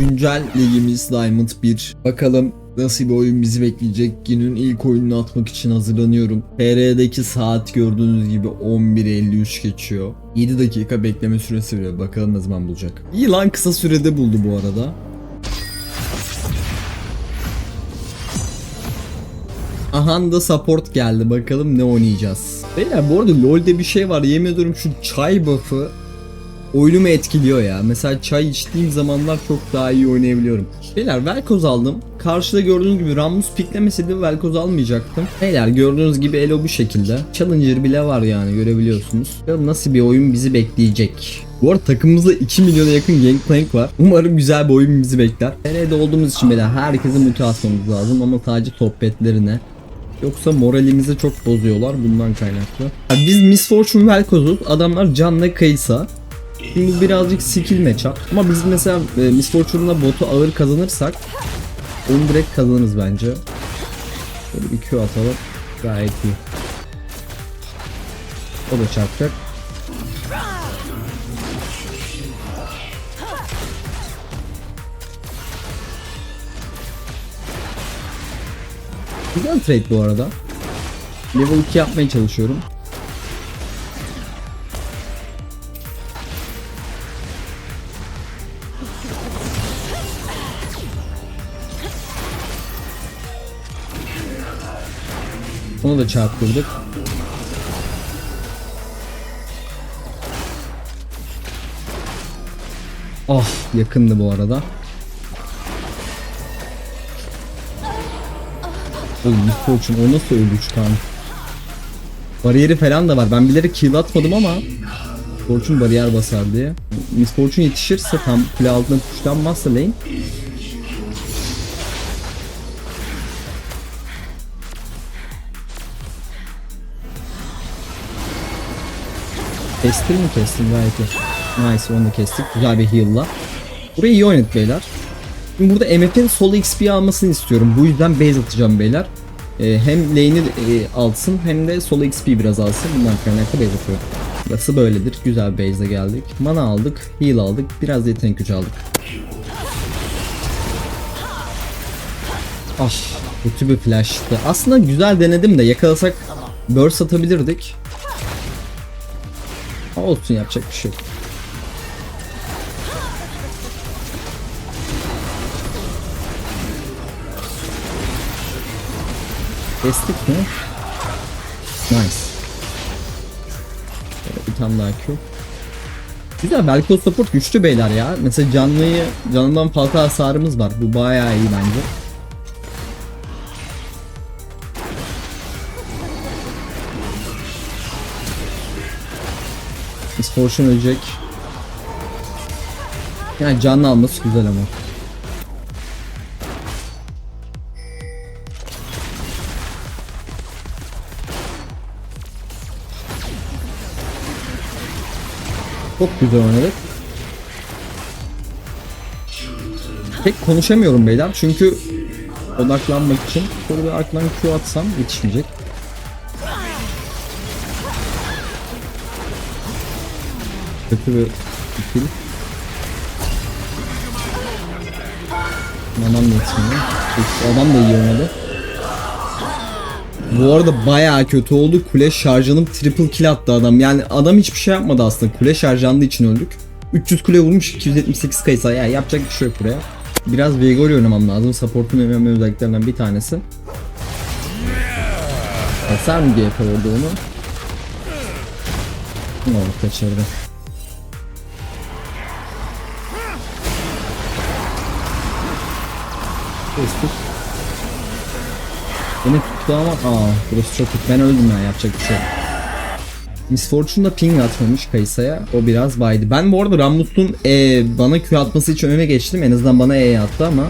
Güncel ligimiz Diamond 1. Bakalım nasıl bir oyun bizi bekleyecek. Günün ilk oyununu atmak için hazırlanıyorum. TR'deki saat gördüğünüz gibi 11.53 geçiyor. 7 dakika bekleme süresi veriyor. Bakalım ne zaman bulacak. İyi kısa sürede buldu bu arada. Aha da support geldi. Bakalım ne oynayacağız. Beyler bu arada LoL'de bir şey var. Yemin ediyorum şu çay buff'ı oyunumu etkiliyor ya. Mesela çay içtiğim zamanlar çok daha iyi oynayabiliyorum. Beyler Velkoz aldım. Karşıda gördüğünüz gibi Rammus piklemeseydi Velkoz almayacaktım. Beyler gördüğünüz gibi Elo bu şekilde. Challenger bile var yani görebiliyorsunuz. Bakalım nasıl bir oyun bizi bekleyecek. Bu arada takımımızda 2 milyona yakın Gangplank var. Umarım güzel bir oyun bizi bekler. Nerede olduğumuz için beyler herkese multi atmamız lazım ama sadece top betlerine. Yoksa moralimizi çok bozuyorlar bundan kaynaklı. Ya biz Miss Fortune Velkoz'uz. Adamlar Can'la Kaysa. Şimdi birazcık skill matchup. Ama biz mesela e, Miss Fortune'la botu ağır kazanırsak onu direkt kazanırız bence. Böyle bir Q atalım. Gayet iyi. O da çarpacak. Güzel trade bu arada. Level 2 yapmaya çalışıyorum. Onu da çarptırdık. Ah yakındı bu arada. Oğlum Miss Fortune o nasıl öldü 3 tane? Bariyeri falan da var. Ben bilerek kill atmadım ama Fortune bariyer basar diye. Miss Fortune yetişirse tam kule altına tuşlanmazsa lane Kestin mi kestin gayet iyi. Nice onu da kestik. Güzel bir heal'la. Burayı iyi oynadık beyler. Şimdi burada MF'in solo XP almasını istiyorum. Bu yüzden base atacağım beyler. Ee, hem lane'i e, alsın hem de solo XP biraz alsın. Bundan kaynaklı base atıyorum. Burası böyledir. Güzel base'e geldik. Mana aldık. Heal aldık. Biraz yetenek gücü aldık. Ah kötü bir flash'tı. Aslında güzel denedim de yakalasak burst atabilirdik. Olsun yapacak bir şey. Kestik mi? Nice. Böyle bir tane daha Q. Güzel belki o support güçlü beyler ya. Mesela canlıyı canından fazla hasarımız var. Bu bayağı iyi bence. Fortune ölecek. Yani canlı alması güzel ama. Çok güzel oynadık. Pek konuşamıyorum beyler çünkü odaklanmak için şöyle bir arkadan Q atsam yetişmeyecek. Kötü bir ikili. Manam yetmiyor. Peki, Adam da iyi oynadı. Bu arada bayağı kötü oldu. Kule şarjlanıp triple kill attı adam. Yani adam hiçbir şey yapmadı aslında. Kule şarjlandığı için öldük. 300 kule vurmuş 278 kayısa. Yani yapacak bir şey yok buraya. Biraz Vigor oynamam lazım. Support'un önemli özelliklerinden bir tanesi. Hasar mı diye orada onu? Oh kaçırdı. Kestik. Beni tuttu ama aa burası çok kötü. Ben öldüm ya yapacak bir şey yok. Miss Fortune da ping atmamış Kayısa'ya. O biraz baydı. Ben bu arada Rammus'un e, bana Q atması için öne geçtim. En azından bana E attı ama.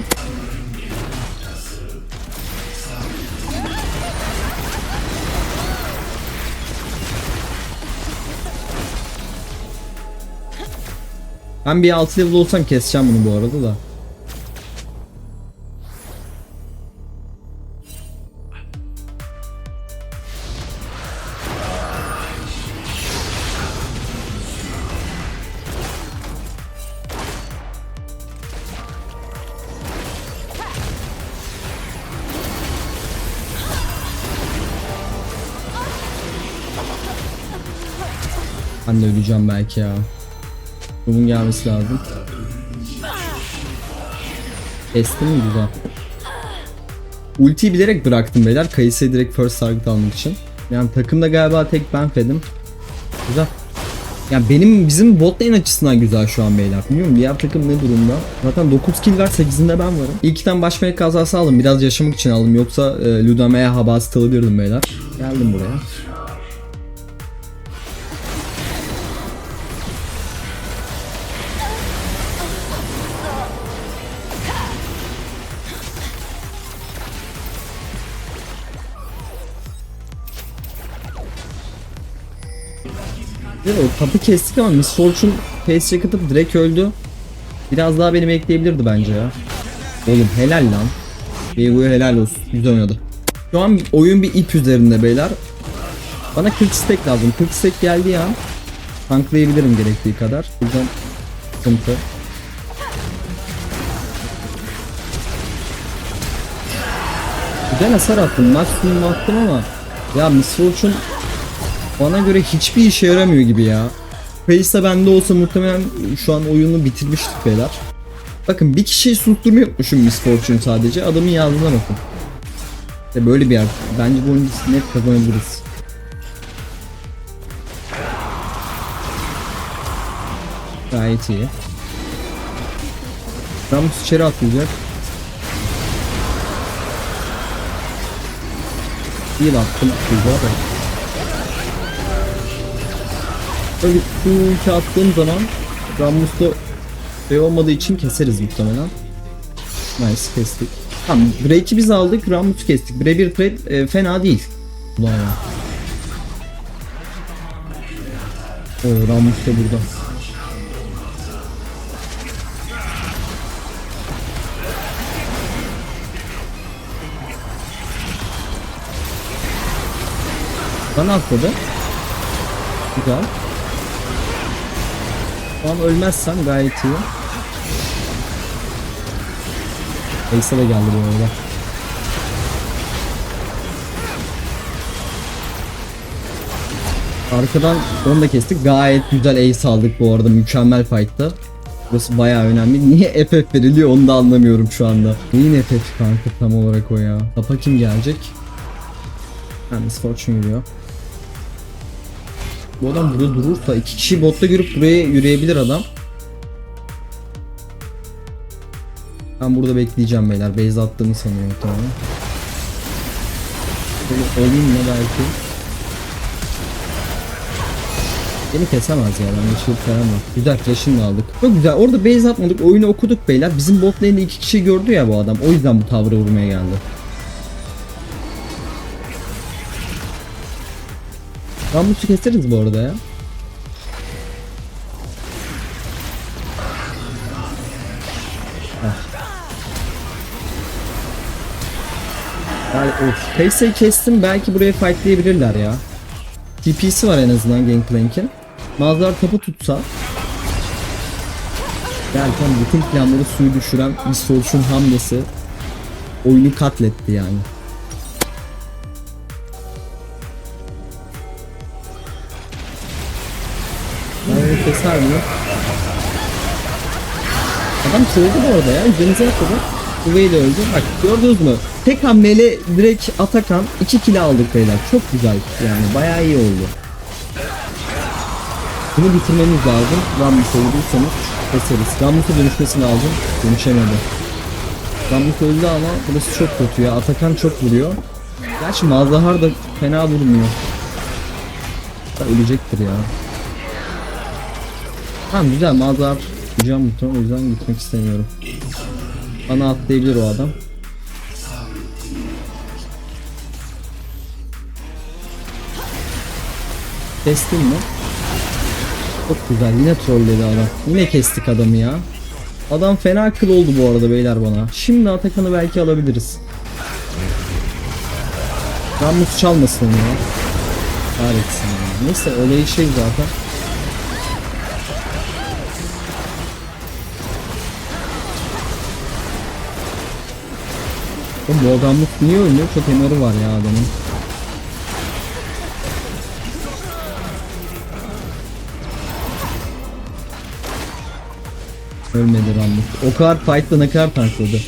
Ben bir 6 level olsam keseceğim bunu bu arada da. Ben de öleceğim belki ya. Bunun gelmesi lazım. Kestim mi güzel. Ultiyi bilerek bıraktım beyler. Kayısı'ya direkt first target almak için. Yani takımda galiba tek ben fedim. Güzel. Yani benim bizim bot lane açısından güzel şu an beyler. Bilmiyorum diğer takım ne durumda. Zaten 9 kill var 8'inde ben varım. İlkten baş melek kazası aldım. Biraz yaşamak için aldım. Yoksa e, Ludame'ye habasit alabilirdim beyler. Geldim buraya. Evet, o tapı kestik ama Miss Fortune face check direkt öldü. Biraz daha beni bekleyebilirdi bence ya. Oğlum helal lan. Diego'ya helal olsun. Güzel oynadı. Şu an oyun bir ip üzerinde beyler. Bana 40 stack lazım. 40 stack geldi ya. Tanklayabilirim gerektiği kadar. O yüzden sıkıntı. Güzel hasar attım. Maksimum attım ama ya Miss Fortune bana göre hiçbir işe yaramıyor gibi ya. Face'de bende olsa muhtemelen şu an oyunu bitirmiştik beyler. Bakın bir kişiyi susturmayı unutmuşum Miss Fortune sadece. Adamın yazdığına bakın. İşte böyle bir yer. Bence bu oyunu net kazanabiliriz. Gayet iyi. Ramus içeri atlayacak. İyi attım. Güzel. Böyle şu ulti attığım zaman Ramus'ta şey olmadığı için keseriz muhtemelen. Nice kestik. Tamam Drake'i biz aldık Ramus'u kestik. Birebir trade e, fena değil. Ulan ya. Oo Ramus da burada. Bana atladı. Güzel. Şu an ölmezsem gayet iyi. Ace de geldi bu arada. Arkadan onu da kestik. Gayet güzel ace aldık bu arada. Mükemmel fight'tı. Burası bayağı önemli. Niye FF veriliyor onu da anlamıyorum şu anda. Neyin FF kanka tam olarak o ya. Tapa kim gelecek? Ha Miss Fortune yürüyor. Bu adam burada durursa iki kişi botta görüp buraya yürüyebilir adam. Ben burada bekleyeceğim beyler. Base attığımı sanıyorum tamam. Böyle olayım mı belki? Beni kesemez ya ben yeşil falan var. Güzel flash'ını aldık. Çok güzel orada base atmadık oyunu okuduk beyler. Bizim bot lane'de iki kişi gördü ya bu adam. O yüzden bu tavrı vurmaya geldi. Ramus'u keseriz bu arada ya. Heh. Yani of. Kayse'yi kestim belki buraya fightlayabilirler ya. TP'si var en azından Gangplank'in. Mazlar tapu tutsa Derken bütün planları suyu düşüren bir Solskjaer hamlesi oyunu katletti yani. Keser mi? Adam söyledi bu arada ya. Üzerinize atladı. Kuvey'i de öldü. Bak gördünüz mü? Tek hamleyle direkt Atakan 2 kill aldık beyler. Çok güzel yani. Bayağı iyi oldu. Bunu bitirmemiz lazım. Rammus öldüysanız keseriz. Rammus'a dönüşmesi lazım. Dönüşemedi. Rammus öldü ama burası çok kötü ya. Atakan çok vuruyor. Gerçi Mazahar da fena vurmuyor. Ölecektir ya. Tamam güzel Mazhar Hocam muhtemelen o yüzden gitmek istemiyorum. Bana atlayabilir o adam. Kestin mi? Çok güzel yine trolledi adam. Yine kestik adamı ya. Adam fena kıl oldu bu arada beyler bana. Şimdi Atakan'ı belki alabiliriz. Ramus çalmasın ya. Kahretsin ya. Neyse olayı şey zaten. Oğlum bu adamlık niye oynuyor? Çok emarı var ya adamın. Ölmedi Rambo. O kadar fight'ta ne kadar tankladı.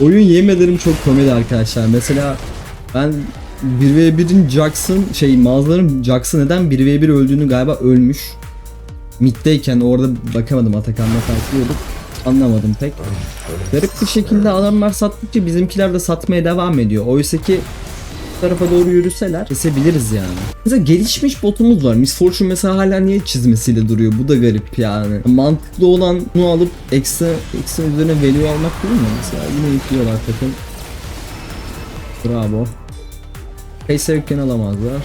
Oyun yemelerim çok komedi arkadaşlar. Mesela ben 1v1'in Jax'ın şey mağazaların Jax'ı neden 1v1 öldüğünü galiba ölmüş. Mid'deyken orada bakamadım Atakan'la farklıyorduk. Anlamadım pek. Garip bir şekilde adamlar sattıkça bizimkiler de satmaya devam ediyor. Oysa ki tarafa doğru yürüseler kesebiliriz yani. Mesela gelişmiş botumuz var. Miss Fortune mesela hala niye çizmesiyle duruyor? Bu da garip yani. Mantıklı olan bunu alıp ekstra, ekstra üzerine value almak değil mi? Mesela yine yıkıyorlar takım. Bravo. Pace yokken alamazlar.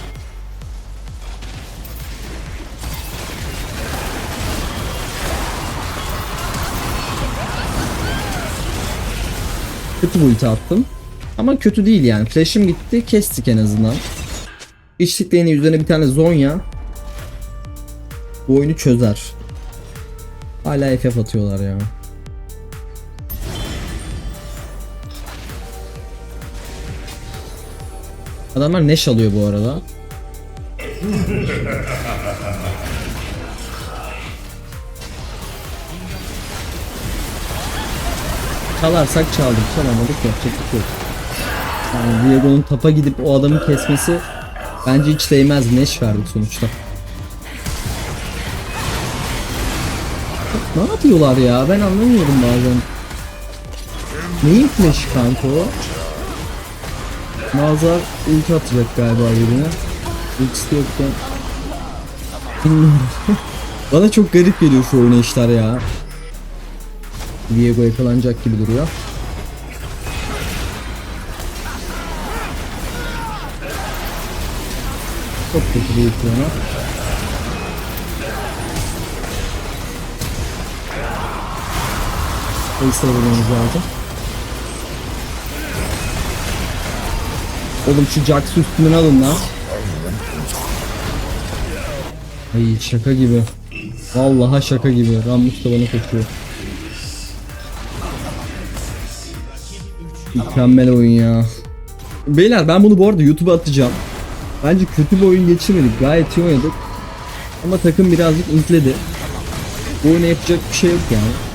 Kötü ulti attım. Ama kötü değil yani. Flash'ım gitti. Kestik en azından. İçlik lane'in üzerine bir tane Zonya. Bu oyunu çözer. Hala FF atıyorlar ya. Adamlar neş alıyor bu arada. Çalarsak çaldık, çalamadık yapacak bir şey yok. Yani Diego'nun tapa gidip o adamı kesmesi bence hiç değmez. Neş verdik sonuçta. Ne yapıyorlar ya? Ben anlamıyorum bazen. Neyin flash kanka o? Mazhar ulti atacak galiba birine. Ultisi yokken. Bana çok garip geliyor şu oynayışlar ya. Diego yakalanacak gibi duruyor. Çok kötü bir ekrana. Ekstra bulmamız lazım. Oğlum şu Jax'ı üstünden alın lan. Ay şaka gibi. Vallahi şaka gibi. Rammus da bana koşuyor. Mükemmel oyun ya. Beyler ben bunu bu arada YouTube'a atacağım. Bence kötü bir oyun geçirmedik. Gayet iyi oynadık. Ama takım birazcık intledi. Bu oyuna yapacak bir şey yok yani.